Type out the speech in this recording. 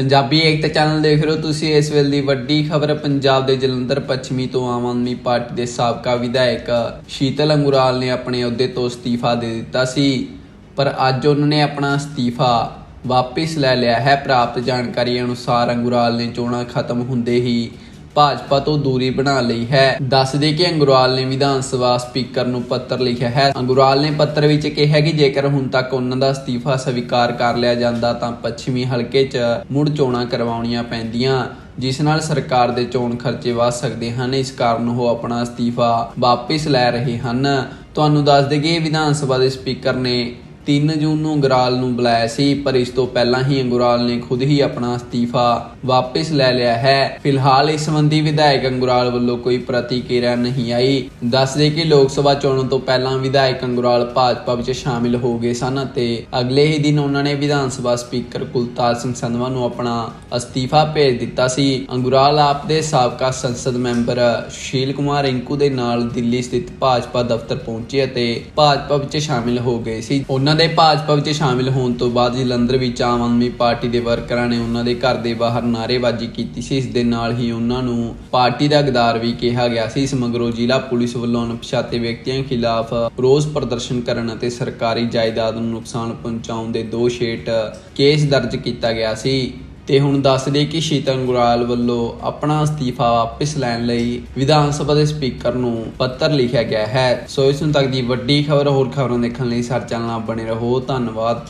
ਪੰਜਾਬੀ ਏਕਤਾ channel ਦੇਖ ਰਹੇ ਹੋ ਤੁਸੀਂ, ਇਸ ਵੇਲੇ ਦੀ ਵੱਡੀ ਖਬਰ ਪੰਜਾਬ ਦੇ ਜਲੰਧਰ ਪੱਛਮੀ ਤੋਂ ਆਮ ਆਦਮੀ ਪਾਰਟੀ ਦੇ ਸਾਬਕਾ ਵਿਧਾਇਕ ਸ਼ੀਤਲ ਅੰਗੁਰਾਲ ਨੇ ਆਪਣੇ ਅਹੁਦੇ ਤੋਂ ਅਸਤੀਫਾ ਦੇ ਦਿੱਤਾ ਸੀ। ਪਰ ਅੱਜ ਉਹਨਾਂ ਨੇ ਆਪਣਾ ਅਸਤੀਫਾ ਵਾਪਿਸ ਲੈ ਲਿਆ ਹੈ। ਪ੍ਰਾਪਤ ਜਾਣਕਾਰੀ ਅਨੁਸਾਰ ਅੰਗੁਰਾਲ ਨੇ ਚੋਣਾਂ ਖਤਮ ਹੁੰਦੇ ਹੀ ਭਾਜਪਾ ਤੋਂ ਦੂਰੀ ਬਣਾ ਲਈ ਹੈ। ਦੱਸਦੇ ਕਿ ਅੰਗੁਰਾਲ ਨੇ ਵਿਧਾਨ ਸਭਾ ਸਪੀਕਰ ਨੂੰ ਪੱਤਰ ਲਿਖਿਆ ਹੈ। ਅੰਗੁਰਾਲ ਨੇ ਪੱਤਰ ਵਿੱਚ ਕਿਹਾ ਕਿ ਜੇਕਰ ਹੁਣ ਤੱਕ ਉਹਨਾਂ ਦਾ ਅਸਤੀਫਾ ਸਵੀਕਾਰ ਕਰ ਲਿਆ ਜਾਂਦਾ ਤਾਂ ਪੱਛਮੀ ਹਲਕੇ 'ਚ ਮੁੜ ਚੋਣਾਂ ਕਰਵਾਉਣੀਆਂ ਪੈਂਦੀਆਂ, ਜਿਸ ਨਾਲ ਸਰਕਾਰ ਦੇ ਚੋਣ ਖਰਚੇ ਵਧ ਸਕਦੇ ਹਨ। ਇਸ ਕਾਰਨ ਉਹ ਆਪਣਾ ਅਸਤੀਫਾ ਵਾਪਿਸ ਲੈ ਰਹੇ ਹਨ। ਤੁਹਾਨੂੰ ਦੱਸ ਦੇਈਏ ਕਿ ਵਿਧਾਨ ਸਭਾ ਦੇ ਸਪੀਕਰ ਨੇ 3 ਜੂਨ ਨੂੰ ਅੰਗਰਾਲ ਨੂੰ ਬੁਲਾਇਆ ਸੀ, ਪਰ ਇਸ ਤੋਂ ਪਹਿਲਾਂ ਹੀ ਅੰਗੁਰਾਲ ਨੇ ਖੁਦ ਹੀ ਆਪਣਾ ਅਸਤੀਫਾ ਵਾਪਸ ਲੈ ਲਿਆ ਹੈ। ਫਿਲਹਾਲ ਇਸ ਸੰਬੰਧੀ ਵਿਧਾਇਕ ਅੰਗੁਰਾਲ ਵੱਲੋਂ ਕੋਈ ਪ੍ਰਤੀਕਿਰਿਆ ਨਹੀਂ ਆਈ। ਦੱਸਦੇ ਕਿ ਲੋਕ ਸਭਾ ਚੋਣਾਂ ਤੋਂ ਪਹਿਲਾਂ ਵਿਧਾਇਕ ਅੰਗੁਰਾਲ ਭਾਜਪਾ ਵਿੱਚ ਸ਼ਾਮਿਲ ਹੋ ਗਏ ਸਨ ਅਤੇ ਅਗਲੇ ਹੀ ਦਿਨ ਉਹਨਾਂ ਨੇ ਵਿਧਾਨ ਸਭਾ ਸਪੀਕਰ ਕੁਲਤਾਰ ਸਿੰਘ ਸੰਧਵਾ ਨੂੰ ਆਪਣਾ ਅਸਤੀਫਾ ਭੇਜ ਦਿੱਤਾ ਸੀ। ਅੰਗੁਰਾਲ ਆਪ ਦੇ ਸਾਬਕਾ ਸੰਸਦ ਮੈਂਬਰ ਸੁਸ਼ੀਲ ਕੁਮਾਰ ਰਿੰਕੂ ਦੇ ਨਾਲ ਦਿੱਲੀ ਸਥਿਤ ਭਾਜਪਾ ਦਫ਼ਤਰ ਪਹੁੰਚੇ ਅਤੇ ਭਾਜਪਾ ਵਿੱਚ ਸ਼ਾਮਿਲ ਹੋ ਗਏ ਸੀ। ਉਹਨਾਂ ਦੇ ਭਾਜਪਾ ਵਿੱਚ ਸ਼ਾਮਿਲ ਹੋਣ ਤੋਂ ਬਾਅਦ ਜਲੰਧਰ ਵਿੱਚ ਆਮ ਆਦਮੀ ਪਾਰਟੀ ਦੇ ਵਰਕਰਾਂ ਨੇ ਉਹਨਾਂ ਦੇ ਘਰ ਦੇ ਬਾਹਰ ਨਾਅਰੇਬਾਜ਼ੀ ਕੀਤੀ ਸੀ। ਇਸ ਦੇ ਨਾਲ ਹੀ ਉਹਨਾਂ ਨੂੰ ਪਾਰਟੀ ਦਾ ਗਦਾਰ ਵੀ ਕਿਹਾ ਗਿਆ ਸੀ। ਇਸ ਮਗਰੋਂ ਜ਼ਿਲ੍ਹਾ ਪੁਲਿਸ ਵੱਲੋਂ ਅਣਪਛਾਤੇ ਵਿਅਕਤੀਆਂ ਖਿਲਾਫ ਰੋਸ ਪ੍ਰਦਰਸ਼ਨ ਕਰਨ ਅਤੇ ਸਰਕਾਰੀ ਜਾਇਦਾਦ ਨੂੰ ਨੁਕਸਾਨ ਪਹੁੰਚਾਉਣ ਦੇ ਦੋਸ਼ ਹੇਠ ਕੇਸ ਦਰਜ ਕੀਤਾ ਗਿਆ ਸੀ। ਤੇ ਹੁਣ ਦੱਸ ਦੇ ਕਿ ਸ਼ੀਤਲ ਗੁਰਾਲ ਵੱਲੋਂ ਆਪਣਾ ਅਸਤੀਫਾ ਵਾਪਸ ਲੈਣ ਲਈ ਵਿਧਾਨ ਸਭਾ ਦੇ ਸਪੀਕਰ ਨੂੰ ਪੱਤਰ ਲਿਖਿਆ ਗਿਆ ਹੈ। ਸੋ ਇਸ ਨੂੰ ਤੱਕ ਦੀ ਵੱਡੀ ਖਬਰ ਹੋਰ ਖਬਰਾਂ ਦੇਖਣ ਲਈ ਸਾਡੇ ਚੈਨਲ ਨਾਲ ਬਣੇ ਰਹੋ। ਧੰਨਵਾਦ।